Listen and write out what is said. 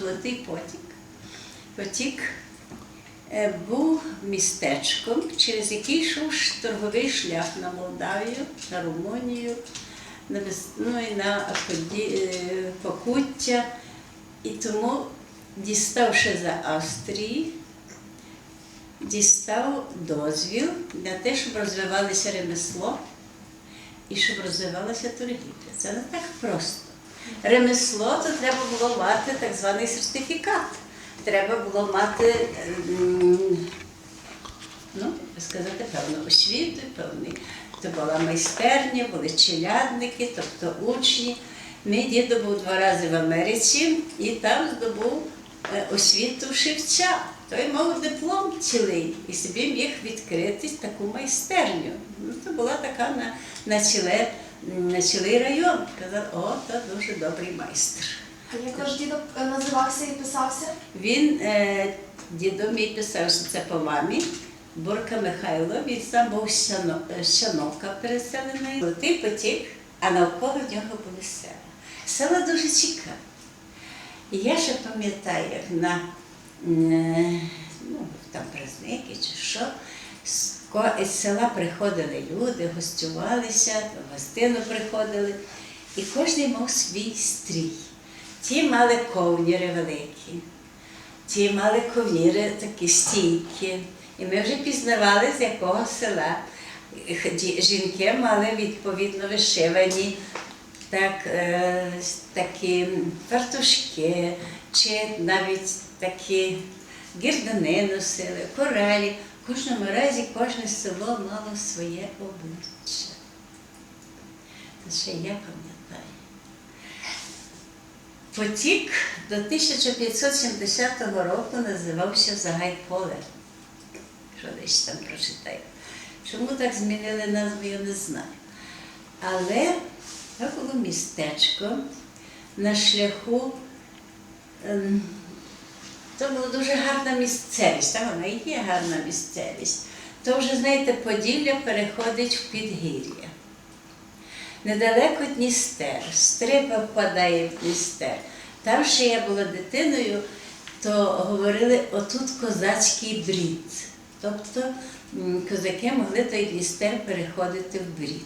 Золотий потік. Потік е, був містечком, через який йшов торговий шлях на Молдавію, на Румунію, ну, і на е, Покуття. І тому, діставши за Австрії, дістав дозвіл на те, щоб розвивалося ремесло і щоб розвивалася торгівля. Це не так просто. Ремесло то треба було мати так званий сертифікат. Треба було мати, ем, ну, сказати, певну освіту, певний. Це була майстерня, були челядники, тобто учні. Мій дідо був два рази в Америці і там здобув е, освіту шивця. Той мав диплом цілий і собі міг відкрити таку майстерню. Ну, це була така на, на, ціле, на цілий район. Казав, о, це дуже добрий майстер. А як ваш дідок е, називався і писався? Він, е, дідо мій писав, що це по мамі, Бурка Михайло, він сам був з Сяно- е, переселений. Золотий потік, а навколо нього були села. Села дуже цікаві. І я ще пам'ятаю, як на ну, там праздники чи що, з села приходили люди, гостювалися, в гостину приходили, і кожен мав свій стрій. Ті мали ковніри великі, ті мали ковніри такі стійкі. І ми вже пізнавали, з якого села. Жінки мали відповідно вишивані так, е, такі фартушки, чи навіть такі гірдани носили, коралі. В кожному разі кожне село мало своє обличчя. Це ще я пам'ятаю. Потік до 1570 року називався Загайполе. Що десь там прочитаю. Чому так змінили назву, я не знаю. Але це було містечко на шляху. ем, Це була дуже гарна місцевість, там вона і є гарна місцевість. То вже, знаєте, Поділля переходить в підгір'я. Недалеко Дністер, стрипа впадає в Дністер. Там ще я була дитиною, то говорили, отут козацький брід. Тобто козаки могли той Дністер переходити в брід.